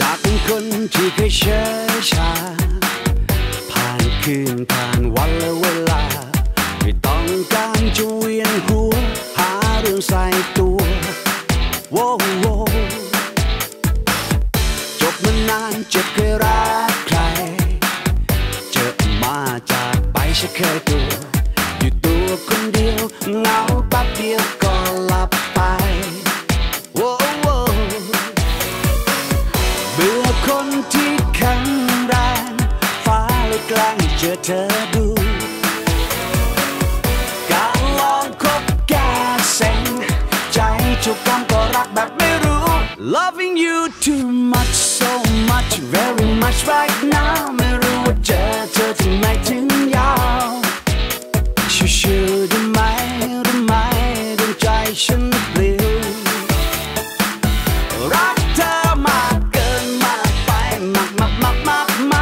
จากคนที่เคยเชื่อชา ผ่านคืนผ่านวันและเวลา ไม่ต้องการจะเวียนหัว หาเรื่องใส่ตัวโว้โวจบมานานเจ็บเคยรักใคร เจอมาจากไปฉันเคยตัว ที่แข็งแรงฟ้าเลยกลางเจอเธอดู การลองคบแก้เซ็งใจจุกกันก็รักแบบไม่รู้ Loving you too much so much very much right now ไม่รู้ว่าเจอเธอที่ไหนถึงยาวชิวๆได้ไหม mop, mop, mop, mop.